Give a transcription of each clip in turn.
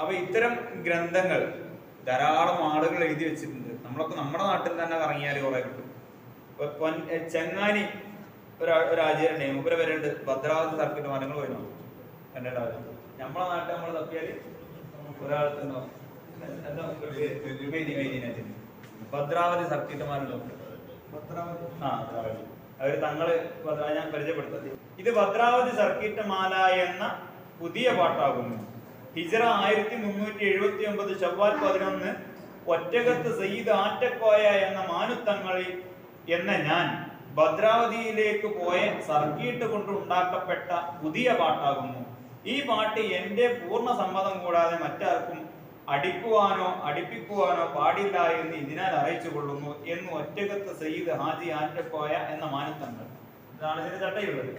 അപ്പൊ ഇത്തരം ഗ്രന്ഥങ്ങൾ ധാരാളം ആളുകൾ എഴുതി വെച്ചിട്ടുണ്ട്. നമ്മളൊക്കെ നമ്മുടെ നാട്ടിൽ തന്നെ കറങ്ങിയാൽ കുറെ കിട്ടും. ഇപ്പൊ ചെങ്ങാനി ഒരു ഒരു ആചാര്യനെ മൂപ്പര വരുന്നുണ്ട് ഭദ്രാവതി സർക്കിട്ട് മരങ്ങൾ പോയിനോ എന്റെ നമ്മളെ നാട്ടിൽ നമ്മൾ തപ്പിയാൽ ഒരാൾ. ഭദ്രാവതി സർക്കിട്ട് മരങ്ങൾ ആ. അവർ തങ്ങൾ ഞാൻ പരിചയപ്പെടുത്തത് ഇത് ഭദ്രാവതി മാല എന്ന പുതിയ പാട്ടാകുന്നു. ഹിജറ ആയിരത്തി മുന്നൂറ്റി എഴുപത്തി ഒമ്പത് ചവ്വാൽ പതിനൊന്ന് ഒറ്റകത്ത് സയ്യിദ് ആറ്റക്കോയ എന്ന മാനുത്തങ്ങളിൽ എന്ന ഞാൻ ഭദ്രാവതിയിലേക്ക് പോയ സർക്കിട്ട് കൊണ്ട് ഉണ്ടാക്കപ്പെട്ട പുതിയ പാട്ടാകുന്നു. ഈ പാട്ട് എന്റെ പൂർണ സമ്മതം കൂടാതെ മറ്റാർക്കും അടിക്കുവാനോ അടിപ്പിക്കുവാനോ പാടില്ല എന്ന് ഇതിനാൽ അറിയിച്ചു കൊള്ളുന്നു എന്ന് ഒറ്റകത്ത് സയ്യിദ് ഹാജി ആറ്റക്കോയ എന്ന മാനത്തങ്ങൾ. ഇതാണ് ഇതിന്റെ ചട്ടയുള്ളത്.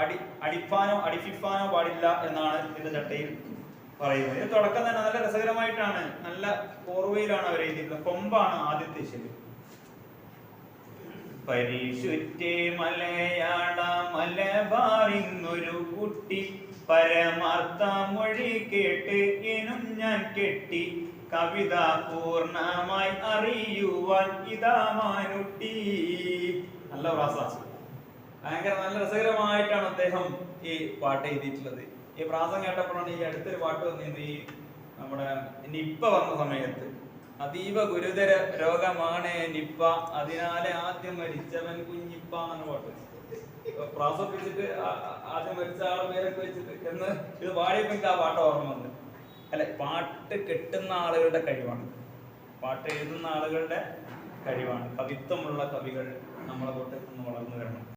അടി അടിപ്പാനോ അടിപ്പിപ്പാനോ പാടില്ല എന്നാണ് ഇതിന്റെ ചട്ടയിൽ പറയുന്നത്. ഇത് തുടക്കം തന്നെ നല്ല രസകരമായിട്ടാണ്. നല്ല കോർവയിലാണ് അവർ എഴുതിയിട്ടുള്ളത്. കൊമ്പാണ് ആദ്യത്തെ ശരി. പരീശുറ്റേ മലയാള മലബാറിന്നൊരു കുട്ടി പരമാർത്ഥ മൊഴി കേട്ട് എനും ഞാൻ കെട്ടി. കവിത പൂർണമായി അറിയുവാൻ ഇതാ മാനുട്ടി. നല്ല പ്രാസാസ് ഭയങ്കര നല്ല രസകരമായിട്ടാണ് അദ്ദേഹം ഈ പാട്ട് എഴുതിയിട്ടുള്ളത്. ഈ പ്രാസം കേട്ടപ്പോഴാണ് ഈ അടുത്തൊരു പാട്ട് വന്നിരുന്നത് ഈ നമ്മുടെ നിപ്പ വന്ന സമയത്ത്. അതീവ ഗുരുതര രോഗമാണ് നിപ്പ. അതിനാലെ ആദ്യം മരിച്ചവൻ കുഞ്ഞിപ്പ എന്ന പാട്ട് ഇപ്പൊ പ്രാസം വെച്ചിട്ട് ആ- ആ- ആദ്യം മരിച്ച ആളെ പേരൊക്കെ വെച്ചിട്ട് എന്ന് ഇത് പാടിയപ്പോ എനിക്ക് ആ പാട്ട് ഓർമ്മ വന്നു. അല്ലെ പാട്ട് കെട്ടുന്ന ആളുകളുടെ കഴിവാണ്. പാട്ട് എഴുതുന്ന ആളുകളുടെ കഴിവാണ്. കവിത്വമുള്ള കവികൾ നമ്മളെ കൂട്ടത്തിൽ നിന്ന് വളർന്നു വരണം.